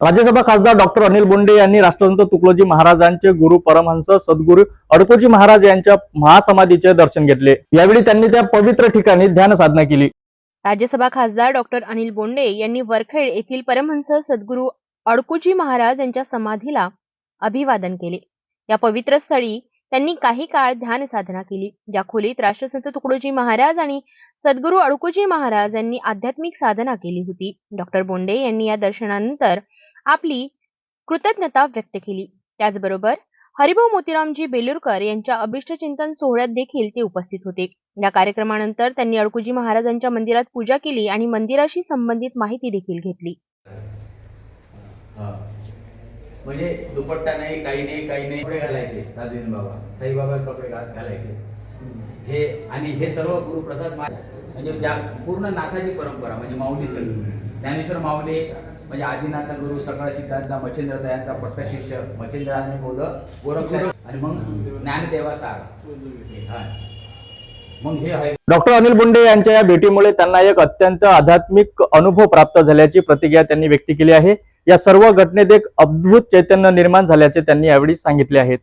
राज्यसभा खासदार डॉक्टर अनिल बोंडे यांनी राष्ट्रसंत तुकलोजी महाराजांचे गुरु परमहंस सद्गुरू अडकोजी महाराज यांच्या महासमाधीचे दर्शन घेतले. यावेळी त्यांनी त्या पवित्र ठिकाणी ध्यान साधना केली. राज्यसभा खासदार डॉक्टर अनिल बोंडे यांनी वरखेड येथील परमहंस सद्गुरू अडकोजी महाराज यांच्या समाधीला अभिवादन केले. या पवित्र स्थळी त्यांनी काही काळ ध्यान साधना केली ज्या खोलीत राष्ट्रसंत तुकडोजी महाराज आणि सद्गुरू अडकुजी महाराज यांनी आध्यात्मिक साधना केली होती. डॉक्टर बोंडे यांनी या दर्शनानंतर आपली कृतज्ञता व्यक्त केली. त्याचबरोबर हरिभाऊ मोतीरामजी बेलुरकर यांच्या अभिष्टचिंतन सोहळ्यात देखील ते उपस्थित होते. या कार्यक्रमानंतर त्यांनी अडकुजी महाराजांच्या मंदिरात पूजा केली आणि मंदिराशी संबंधित माहिती देखील घेतली. म्हणजे दुपट्टा नाही काही नाही काही नाही. कपडे घालायचे राजवीन बाबा. साईबाबा कपडे घाल- घालायचे. हे आणि हे सर्व गुरुप्रसाद मा- म्हणजे ज्या पूर्ण नाथाची परंपरा म्हणजे माऊलीचं. ज्ञानेश्वर माऊली म्हणजे आदिनाथ गुरु सकाळ सिद्धांचा मच्छिंद्र दयांचा पट्ट शिष्य मच्छिंद्र आणि बोध गोरक्ष आणि मग ज्ञानदेवा सार हा. मग हे आहे. डॉक्टर अनिल बोंडे यांच्या या भेटीमुळे त्यांना एक अत्यंत आध्यात्मिक अनुभव प्राप्त झाल्याची प्रतिक्रिया त्यांनी व्यक्त केली आहे. या सर्व घटनेत एक अद्भुत चैतन्य निर्माण झाल्याचे त्यांनी यावेळी सांगितले आहेत.